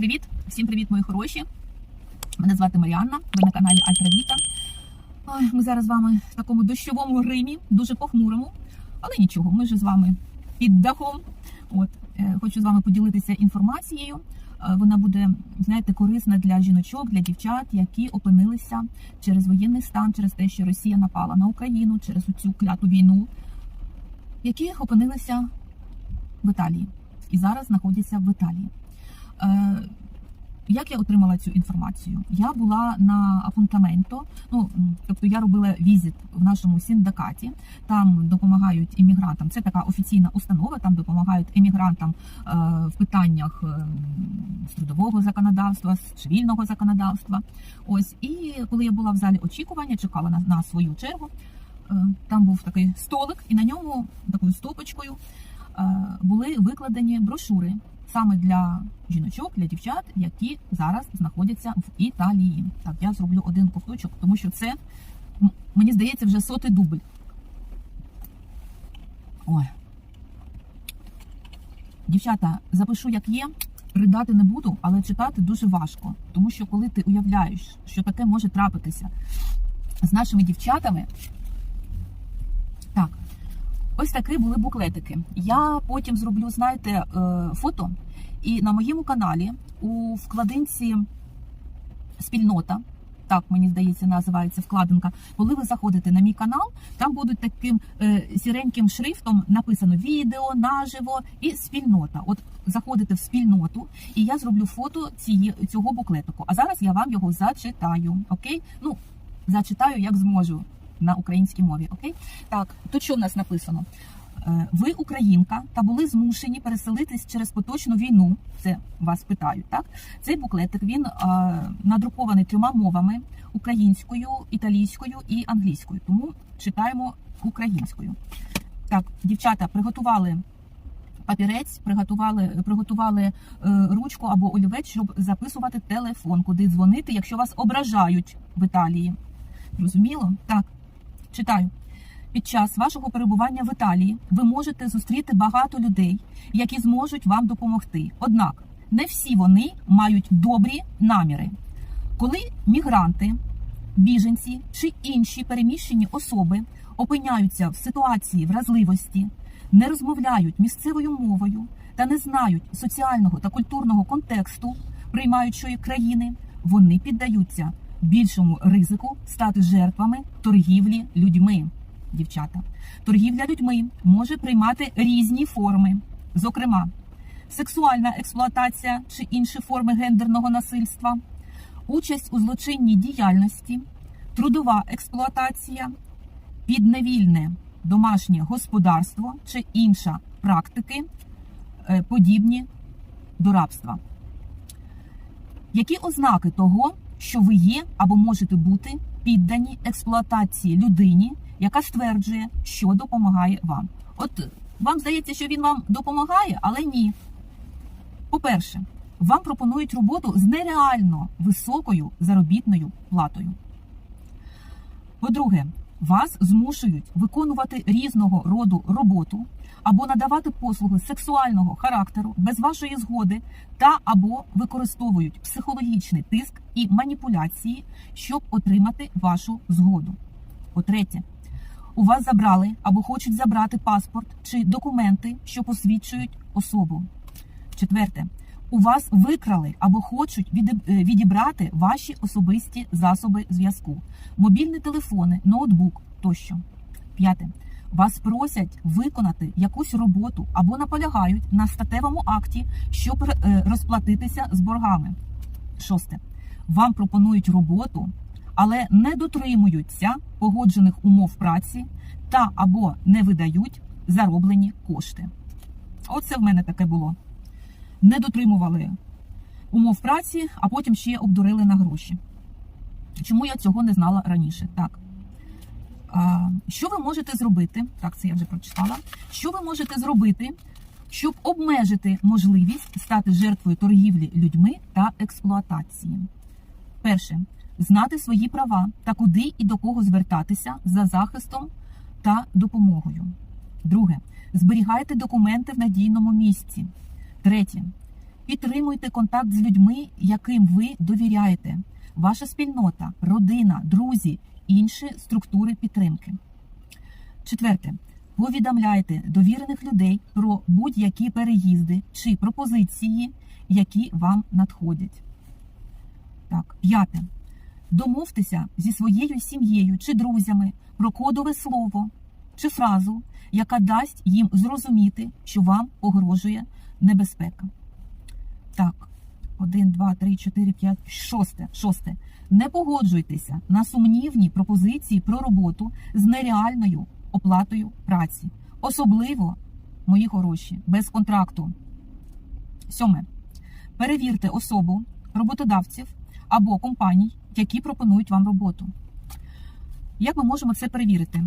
привіт! Всім привіт, мої хороші! Мене звати Маріанна, ви на каналі Альтравіта. Ой, Ми зараз з вами в такому дощовому гримі, дуже похмурому, але нічого, ми ж з вами під дахом. От е, хочу з вами поділитися інформацією. Е, Вона буде, знаєте, корисна для жіночок, для дівчат, які опинилися через воєнний стан, через те, що Росія напала на Україну, через цю кляту війну, які опинилися в Італії і зараз знаходяться в Італії. Е, Як я отримала цю інформацію? Я була на апунтаменто, ну тобто я робила візит в нашому синдикаті. Там допомагають іммігрантам. Це така офіційна установа. Там допомагають емігрантам е, в питаннях е, трудового законодавства, цивільного законодавства. Ось і коли я була в залі очікування, чекала на, на свою чергу. е, Там був такий столик, і на ньому такою стопочкою були викладені брошури саме для жіночок, для дівчат, які зараз знаходяться в Італії. Так, я зроблю один ковточок, тому що це мені здається вже сотий дубль. Ой. Дівчата, запишу, як є. Ридати не буду, але читати дуже важко. Тому що коли ти уявляєш, що таке може трапитися з нашими дівчатами. Так, ось такі були буклетики. Я потім зроблю, знаєте, е, фото, і на моєму каналі у вкладинці спільнота. Так, мені здається, називається вкладинка. Коли ви заходите на мій канал, там будуть таким е, сіреньким шрифтом написано відео, наживо і спільнота. От заходите в спільноту, і я зроблю фото цього буклетику. А зараз я вам його зачитаю. Окей? Ну зачитаю як зможу на українській мові. Окей, так тут що в нас написано? Е, Ви українка та були змушені переселитись через поточну війну. Це вас питають. Так цей буклетик він е, надрукований трьома мовами: українською, італійською і англійською. Тому читаємо українською. Так, дівчата приготували папірець, приготували, приготували е, ручку або олівець, щоб записувати телефон, куди дзвонити, якщо вас ображають в Італії. Зрозуміло? Так, читаю. Під час вашого перебування в Італії ви можете зустріти багато людей, які зможуть вам допомогти. Однак не всі вони мають добрі наміри. Коли мігранти, біженці чи інші переміщені особи опиняються в ситуації вразливості, не розмовляють місцевою мовою та не знають соціального та культурного контексту приймаючої країни, вони піддаються більшому ризику стати жертвами торгівлі людьми. Дівчата, торгівля людьми може приймати різні форми, зокрема, сексуальна експлуатація чи інші форми гендерного насильства, участь у злочинній діяльності, трудова експлуатація, підневільне домашнє господарство чи інша практики, е, подібні до рабства. Які ознаки того, що ви є або можете бути піддані експлуатації людині, яка стверджує, що допомагає вам? От вам здається, що він вам допомагає, але ні. По-перше, вам пропонують роботу з нереально високою заробітною платою. По-друге, вас змушують виконувати різного роду роботу або надавати послуги сексуального характеру без вашої згоди та або використовують психологічний тиск і маніпуляції, щоб отримати вашу згоду. По-третє, у вас забрали або хочуть забрати паспорт чи документи, що посвідчують особу. Четверте, у вас викрали або хочуть е, відібрати ваші особисті засоби зв'язку, мобільні телефони, ноутбук тощо. П'яте. Вас просять виконати якусь роботу або наполягають на статевому акті, щоб е, розплатитися з боргами. Шосте. Вам пропонують роботу, але не дотримуються погоджених умов праці та або не видають зароблені кошти. Оце в мене таке було не дотримували умов праці, а потім ще обдурили на гроші. Чому я цього не знала раніше? Так. Що ви можете зробити? Так, це я вже прочитала. Що ви можете зробити, щоб обмежити можливість стати жертвою торгівлі людьми та експлуатації? Перше, знати свої права та куди і до кого звертатися за захистом та допомогою. Друге, зберігайте документи в надійному місці. Третє. Підтримуйте контакт з людьми, яким ви довіряєте. Ваша спільнота, родина, друзі, інші структури підтримки. Четверте. Повідомляйте довірених людей про будь-які переїзди чи пропозиції, які вам надходять. Так, п'яте. Домовтеся зі своєю сім'єю чи друзями про кодове слово чи фразу, яка дасть їм зрозуміти, що вам погрожує небезпека. Так, один, два, три, чотири, п'ять, шосте. Шосте. Не погоджуйтеся на сумнівні пропозиції про роботу з нереальною оплатою праці. Особливо, мої хороші, без контракту. Сьоме. Перевірте особу роботодавців або компаній, які пропонують вам роботу. Як ми можемо це перевірити?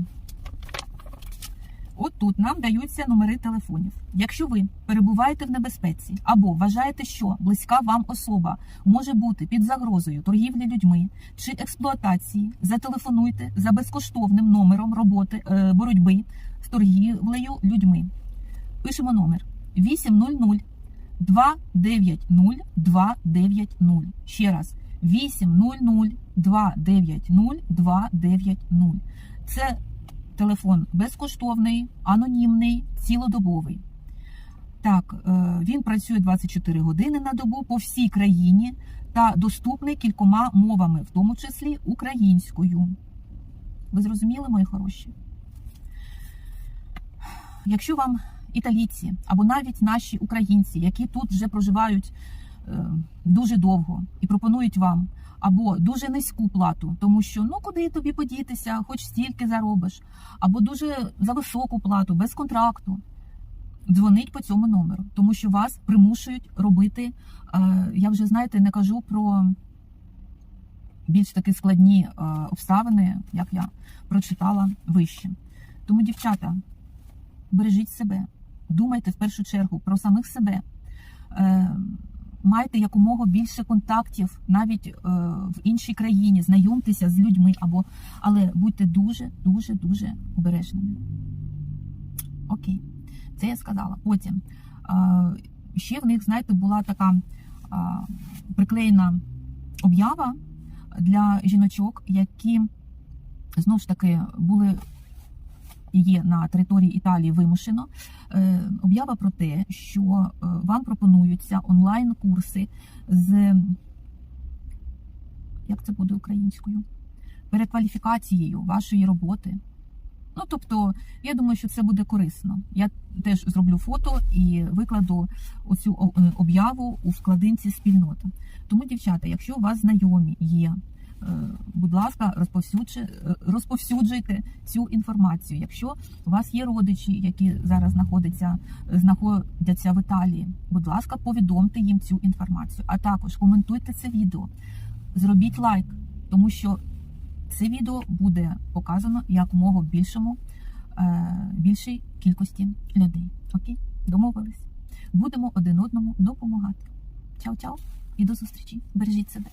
От тут нам даються номери телефонів. Якщо ви перебуваєте в небезпеці або вважаєте, що близька вам особа може бути під загрозою торгівлі людьми чи експлуатації, зателефонуйте за безкоштовним номером роботи е, боротьби з торгівлею людьми. Пишемо номер 800 290 290. Ще раз 800 290 290. Це телефон безкоштовний, анонімний, цілодобовий. Так, е, він працює 24 години на добу по всій країні та доступний кількома мовами, в тому числі українською. Ви зрозуміли, мої хороші? Якщо вам італійці або навіть наші українці, які тут вже проживають дуже довго і пропонують вам або дуже низьку плату, тому що ну куди тобі подітися, хоч стільки заробиш, або дуже за високу плату, без контракту. Дзвонить по цьому номеру, тому що вас примушують робити. е, Я вже знаєте, не кажу про більш таки складні е, обставини, як я прочитала вище. Тому, дівчата, бережіть себе, думайте в першу чергу про самих себе. Майте якомога більше контактів навіть е, в іншій країні, знайомтеся з людьми, або але будьте дуже, дуже, дуже обережними. Окей, це я сказала. Потім е, ще в них, знаєте, була така е, приклеєна об'ява для жіночок, які знову ж таки були є на території Італії вимушено. Е, Об'ява про те, що е, вам пропонуються онлайн-курси з як це буде українською? Перекваліфікацією вашої роботи. Ну, тобто, я думаю, що це буде корисно. Я теж зроблю фото і викладу оцю е, об'яву у вкладинці спільнота. Тому, дівчата, якщо у вас знайомі є, будь ласка, розповсюджуйте, розповсюджуйте цю інформацію. Якщо у вас є родичі, які зараз знаходяться, знаходяться в Італії, будь ласка, повідомте їм цю інформацію. А також коментуйте це відео, зробіть лайк, тому що це відео буде показано якомога більшому, е, більшій кількості людей. Окей? Домовились? Будемо один одному допомагати. Чао-чао і до зустрічі. Бережіть себе.